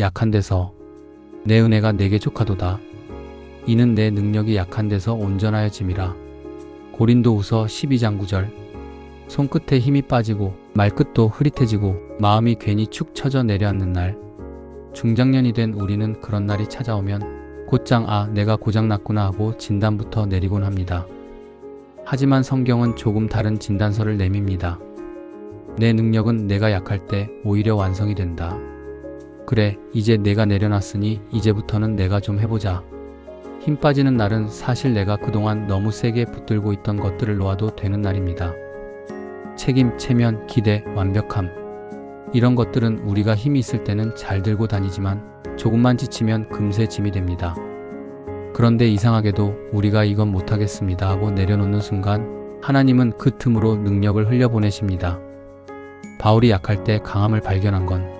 약한 데서 내 은혜가 내게 족하도다. 이는 내 능력이 약한 데서 온전하여짐이라. 고린도 후서 12장 9절 손끝에 힘이 빠지고 말끝도 흐릿해지고 마음이 괜히 축 처져 내려앉는 날 중장년이 된 우리는 그런 날이 찾아오면 곧장 아 내가 고장났구나 하고 진단부터 내리곤 합니다. 하지만 성경은 조금 다른 진단서를 내밉니다. 내 능력은 내가 약할 때 오히려 완성이 된다. 그래, 이제 내가 내려놨으니 이제부터는 내가 좀 해보자. 힘 빠지는 날은 사실 내가 그동안 너무 세게 붙들고 있던 것들을 놓아도 되는 날입니다. 책임, 체면, 기대, 완벽함. 이런 것들은 우리가 힘이 있을 때는 잘 들고 다니지만 조금만 지치면 금세 짐이 됩니다. 그런데 이상하게도 우리가 이건 못하겠습니다 하고 내려놓는 순간 하나님은 그 틈으로 능력을 흘려보내십니다. 바울이 약할 때 강함을 발견한 건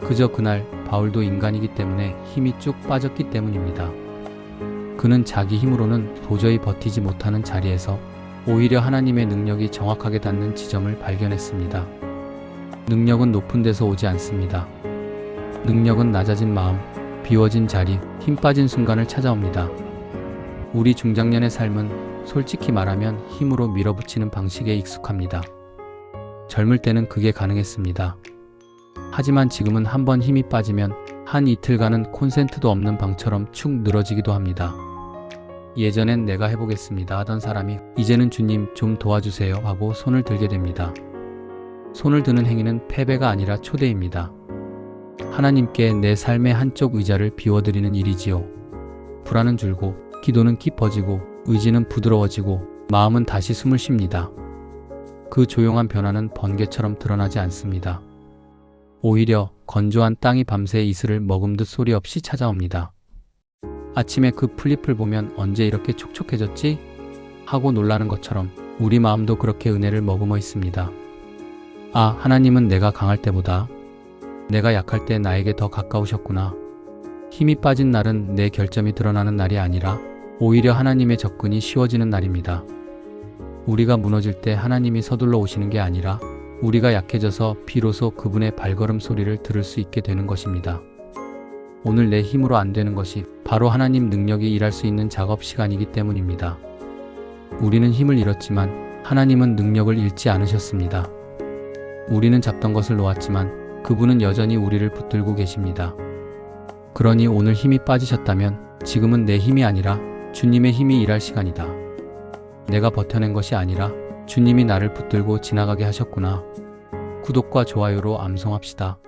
그저 그날 바울도 인간이기 때문에 힘이 쭉 빠졌기 때문입니다. 그는 자기 힘으로는 도저히 버티지 못하는 자리에서 오히려 하나님의 능력이 정확하게 닿는 지점을 발견했습니다. 능력은 높은 데서 오지 않습니다. 능력은 낮아진 마음, 비워진 자리, 힘 빠진 순간을 찾아옵니다. 우리 중장년의 삶은 솔직히 말하면 힘으로 밀어붙이는 방식에 익숙합니다. 젊을 때는 그게 가능했습니다. 하지만 지금은 한번 힘이 빠지면 한 이틀간은 콘센트도 없는 방처럼 축 늘어지기도 합니다. 예전엔 내가 해보겠습니다 하던 사람이 이제는 주님 좀 도와주세요 하고 손을 들게 됩니다. 손을 드는 행위는 패배가 아니라 초대입니다. 하나님께 내 삶의 한쪽 의자를 비워드리는 일이지요. 불안은 줄고, 기도는 깊어지고, 의지는 부드러워지고, 마음은 다시 숨을 쉽니다. 그 조용한 변화는 번개처럼 드러나지 않습니다. 오히려 건조한 땅이 밤새 이슬을 머금 듯 소리 없이 찾아옵니다. 아침에 그 플립을 보면 언제 이렇게 촉촉해졌지? 하고 놀라는 것처럼 우리 마음도 그렇게 은혜를 머금어 있습니다. 아, 하나님은 내가 강할 때보다 내가 약할 때 나에게 더 가까우셨구나. 힘이 빠진 날은 내 결점이 드러나는 날이 아니라 오히려 하나님의 접근이 쉬워지는 날입니다. 우리가 무너질 때 하나님이 서둘러 오시는 게 아니라 우리가 약해져서 비로소 그분의 발걸음 소리를 들을 수 있게 되는 것입니다. 오늘 내 힘으로 안 되는 것이 바로 하나님 능력이 일할 수 있는 작업 시간이기 때문입니다. 우리는 힘을 잃었지만 하나님은 능력을 잃지 않으셨습니다. 우리는 잡던 것을 놓았지만 그분은 여전히 우리를 붙들고 계십니다. 그러니 오늘 힘이 빠지셨다면 지금은 내 힘이 아니라 주님의 힘이 일할 시간이다. 내가 버텨낸 것이 아니라 주님이 나를 붙들고 지나가게 하셨구나. 구독과 좋아요로 암송합시다.